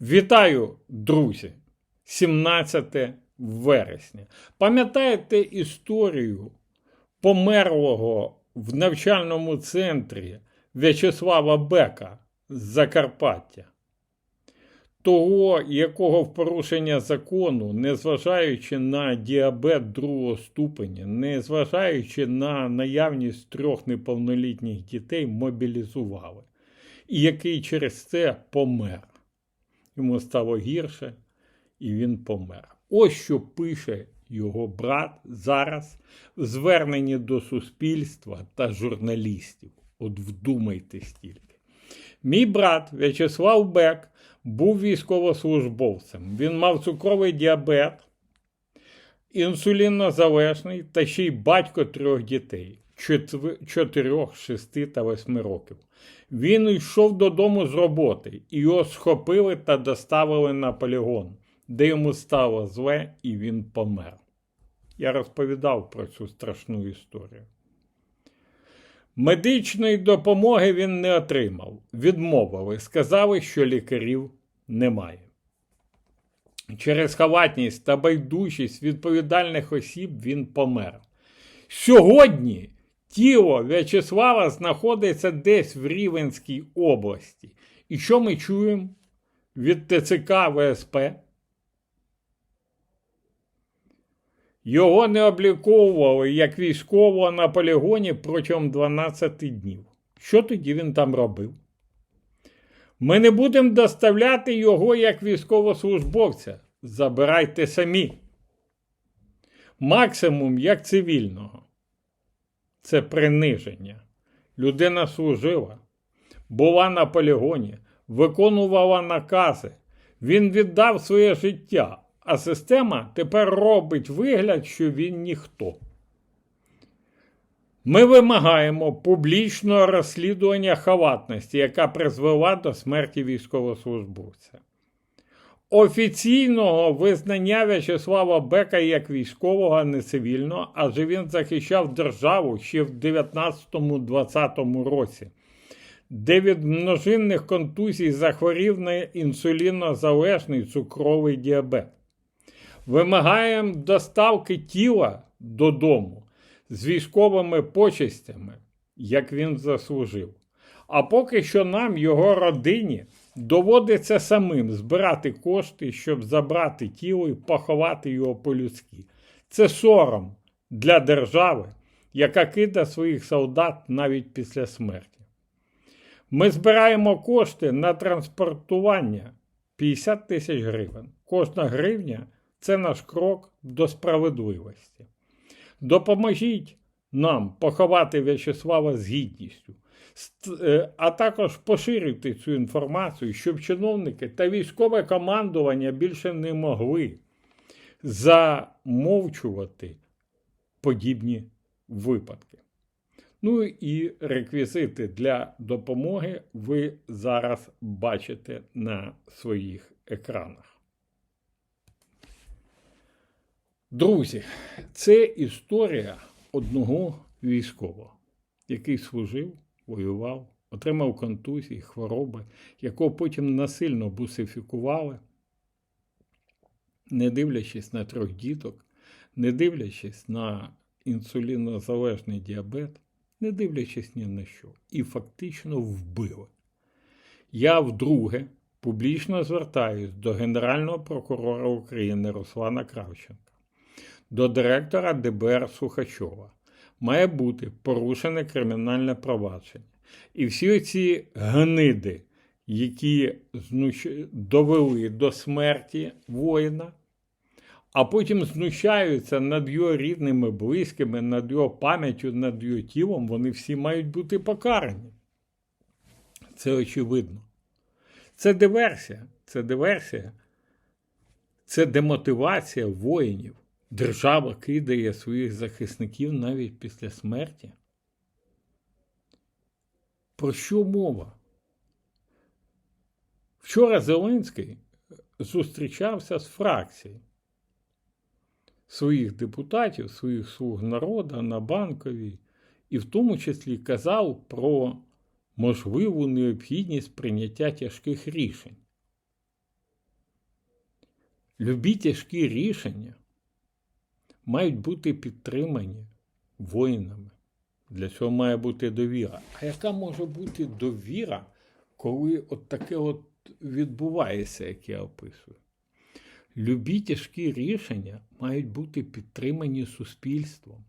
Вітаю, друзі! 17 вересня. Пам'ятаєте історію померлого в навчальному центрі В'ячеслава Бека з Закарпаття? Того, якого в порушення закону, незважаючи на діабет другого ступеня, незважаючи на наявність трьох неповнолітніх дітей, мобілізували, і який через це помер йому стало гірше, і він помер. Ось що пише його брат зараз в зверненні до суспільства та журналістів. От вдумайтесь тільки. Мій брат В'ячеслав Бек був військовослужбовцем. Він мав цукровий діабет, інсулінозалежний та ще й батько трьох дітей 4, 6 та 8 років. Він йшов додому з роботи, і його схопили та доставили на полігон, де йому стало зле і він помер. Я розповідав про цю страшну історію. Медичної допомоги він не отримав. Відмовили, сказали, що лікарів немає. Через халатність та байдужість відповідальних осіб він помер. Сьогодні тіло В'ячеслава знаходиться десь в Рівенській області. І що ми чуємо від ТЦК ВСП? Його не обліковували як військового на полігоні протягом 12 днів. Що тоді він там робив? Ми не будемо доставляти його як військовослужбовця. Забирайте самі. Максимум як цивільного. Це приниження. Людина служила, була на полігоні, виконувала накази. Він віддав своє життя, а система тепер робить вигляд, що він ніхто. Ми вимагаємо публічного розслідування халатності, яка призвела до смерті військовослужбовця. Офіційного визнання В'ячеслава Бека як військового, а не цивільного, адже він захищав державу ще в 19-20 році, де від множинних контузій захворів на інсулінозалежний цукровий діабет. Вимагаємо доставки тіла додому з військовими почестями, як він заслужив. А поки що нам, його родині, доводиться самим збирати кошти, щоб забрати тіло і поховати його по-людськи. Це сором для держави, яка кида своїх солдат навіть після смерті. Ми збираємо кошти на транспортування 50 тисяч гривень. Кожна гривня це наш крок до справедливості. Допоможіть нам поховати В'ячеслава з гідністю, а також поширюйте цю інформацію, щоб чиновники та військове командування більше не могли замовчувати подібні випадки. Ну і реквізити для допомоги ви зараз бачите на своїх екранах. Друзі, це історія одного військового, який служив, воював, отримав контузії, хвороби, якого потім насильно бусифікували, не дивлячись на трьох діток, не дивлячись на інсулінозалежний діабет, не дивлячись ні на що, і фактично вбили. Я вдруге публічно звертаюсь до Генерального прокурора України Руслана Кравченка до директора ДБР Сухачова має бути порушене кримінальне провадження. І всі ці гниди, які довели до смерті воїна, а потім знущаються над його рідними, близькими, над його пам'яттю, над його тілом, вони всі мають бути покарані. Це очевидно. Це диверсія, це диверсія, це демотивація воїнів. Держава кидає своїх захисників навіть після смерті. Про що мова? Вчора Зеленський зустрічався з фракцією своїх депутатів, своїх слуг народу на банковій, і в тому числі казав про можливу необхідність прийняття тяжких рішень. Любі тяжкі рішення мають бути підтримані воїнами. Для цього має бути довіра. А яка може бути довіра, коли от таке от відбувається, як я описую? Любі тяжкі рішення мають бути підтримані суспільством.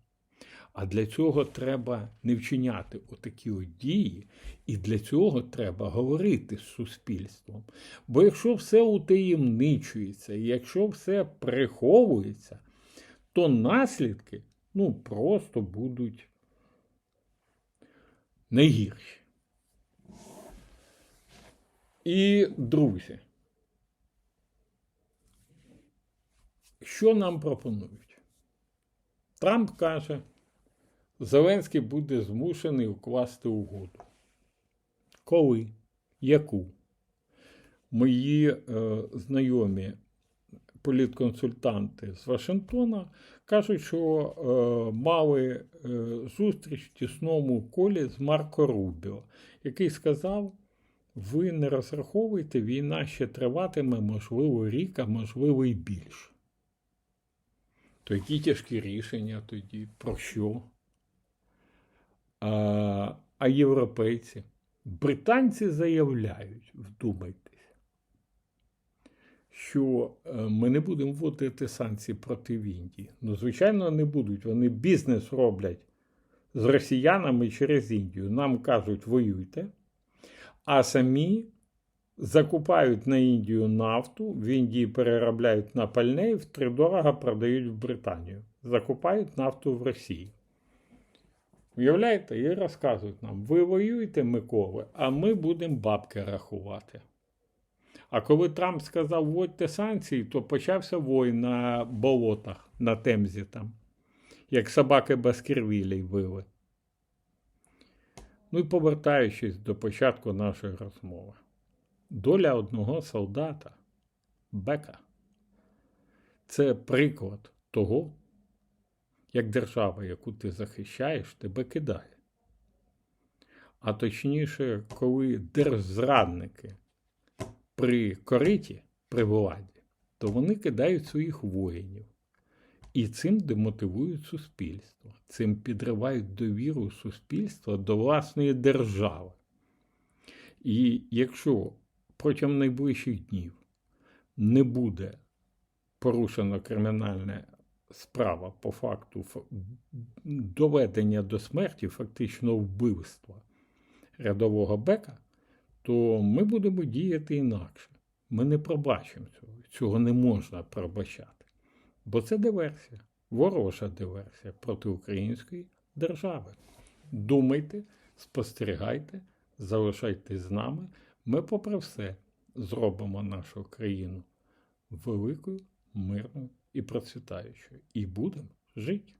А для цього треба не вчиняти отакі от дії, і для цього треба говорити з суспільством. Бо якщо все утаємничується, і якщо все приховується, то наслідки ну, просто будуть найгірші. І, друзі, що нам пропонують? Трамп каже, Зеленський буде змушений укласти угоду. Коли? Яку? Мої е, знайомі політконсультанти з Вашингтона кажуть, що е, мали е, зустріч в тісному колі з Марко Рубіо, який сказав: ви не розраховуйте, війна ще триватиме, можливо, рік, а можливо, і більше. То які тяжкі рішення тоді? Про що? А, а європейці? Британці заявляють, вдумайтесь, що е, ми не будемо вводити санкції проти Індії. Ну, звичайно, не будуть. Вони бізнес роблять з росіянами через Індію. Нам кажуть, воюйте, а самі закупають на Індію нафту, в Індії переробляють на пальне і втридорога продають в Британію. Закупають нафту в Росії. Уявляєте, і розказують нам, ви воюєте, Миколи, а ми будемо бабки рахувати. А коли Трамп сказав, вводьте санкції, то почався вой на болотах, на Темзі там, як собаки Баскервілей вили. Ну і повертаючись до початку нашої розмови, доля одного солдата, Бека, це приклад того, як держава, яку ти захищаєш, тебе кидає. А точніше, коли держзрадники при кориті, при владі, то вони кидають своїх воїнів. І цим демотивують суспільство, цим підривають довіру суспільства до власної держави. І якщо протягом найближчих днів не буде порушено кримінальне справа по факту доведення до смерті, фактично вбивства рядового бека, то ми будемо діяти інакше. Ми не пробачимо цього. Цього не можна пробачати. Бо це диверсія, ворожа диверсія проти української держави. Думайте, спостерігайте, залишайтесь з нами. Ми, попри все, зробимо нашу країну великою, мирною і процвітаючою. І будемо жити.